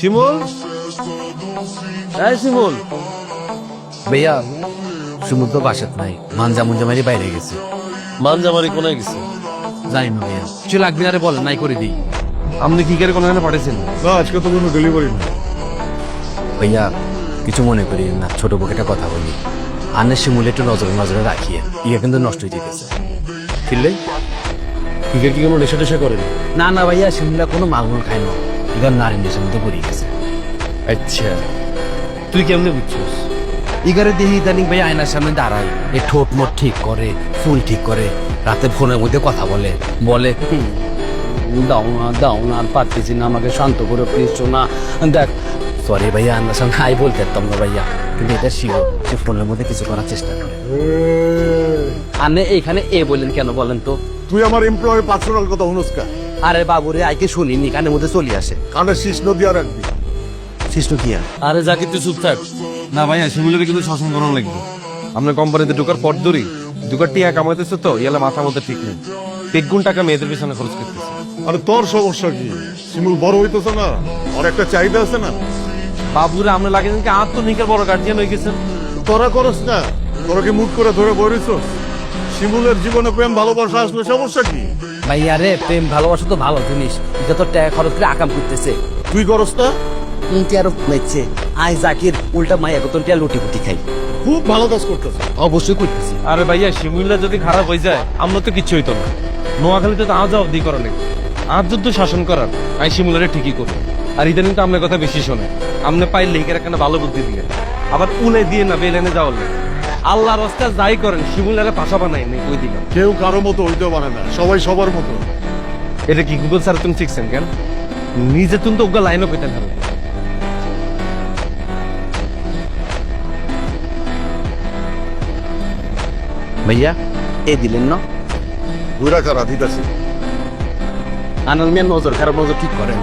শিমুল? এই শিমুল। ভাইয়া সমুদ্র বাসাত নাই। মানজা মুঞ্জা মারি বাইরে গেছে। মানজামারি কোনায় গেছে? জানি না ভাইয়া। কিছু লাগবে না রে বলে নাই করে দিই। আপনি কি করে কোনায় পাঠাইছেন না আজকে তো কোনো ডেলিভারি না ভাইয়া কিছু মনে করি না ছোট বউকে একটা কথা বলি। আনের শিমুলে একটু নজরে নজরে রাখিয়ে ইয়ে কিন্তু নষ্ট হয়ে যেতেছে। ফিরলে? ক্রিকেট কি কোনো নেশা টেশা করেন? না না ভাইয়া শিমুলা কোনো মাগুর খায় না। এবার নারী নেশার মধ্যে পড়ে গেছে আচ্ছা তুই কেমনে বুঝছিস ইগারে দেখি ইদানিং ভাই আয়নার সামনে দাঁড়ায় এ ঠোঁট মোট ঠিক করে ফুল ঠিক করে রাতে ফোনের মধ্যে কথা বলে বলে "হুম, দাও না দাও না আর পারতেছি না আমাকে শান্ত করে প্লিজ না দেখ সরি ভাইয়া আন্নার সঙ্গে আই বলতে পারতাম না ভাইয়া কিন্তু এটা শিওর সে ফোনের মধ্যে কিছু করার চেষ্টা করে আনে এইখানে এ বললেন কেন বলেন তো তুই আমার এমপ্লয়ের পার্সোনাল কথা হুনস্কা আরে বাবুরে আইকে শুনিনি কানের মধ্যে চলে আসে। কানে শীষ নদী রাখবি। সৃষ্ট কি আরে জাকির তুই চুপ থাক। না ভাইয়া শিমুলের কিন্তু শাসন করানো লাগবে। আপনার কোম্পানিতে ঢোকার পর ধরি ঢোকার টিয়া কামাইতেছে তো ইয়ালে মাথা মধ্যে ঠিক নেই। বেগুন টাকা মেয়েদের পিছনে খরচ করতেছে। আরে তোর সমস্যা কি? শিমুল বড় হইতেছে না? আর একটা চাহিদা আছে না? বাবুরে আমরা লাগে কি আত্মনিকের বড় গার্জিয়ান হয়ে গেছেন। তোরা করস না? তোরা কি মুখ করে ধরে বইরিস শিমুলের জীবনে প্রেম ভালোবাসা আসলে সমস্যা কি? ভাইয়া রে প্রেম ভালোবাসা তো ভালো জিনিস। এটা তো টাকা খরচ করে আকাম করতেছে। তুই করস না? উনটি আরও ফুলাইছে আই জাকির উল্টা মাইয়া কত টিয়া লুটি পুটি খাই। খুব ভালো কাজ করতেছে। অবশ্যই করতেছি। আরে ভাইয়া শিমুল্লা যদি খারাপ হয়ে যায় আমরা তো কিচ্ছু হইতো না। নোয়াখালীতে তো আজ অবধি করা নেই। আজ যুদ্ধ শাসন করার আই শিমুলারে ঠিকই করবে আর ইদানিং তো আপনার কথা বেশি শোনে। আপনি পাইলে লিখের একটা ভালো বুদ্ধি দিয়ে। আবার উলে দিয়ে না বেলেনে যাওয়ার লাগে। আল্লাহ রস্তা যাই করেন শিমুলারে পাশা বানাই নেই ওই দিলাম। কেউ কারও মতো হইতে পারে না সবাই সবার মতো। এটা কি গুগল স্যার তুমি শিখছেন কেন? নিজে তুমি তো ওগুলো লাইনও পেতেন না ভাইয়া এ দিলেন না? রাখা রাধিত আছে আনাল মিয়া নজর খারাপ নজর ঠিক করেন।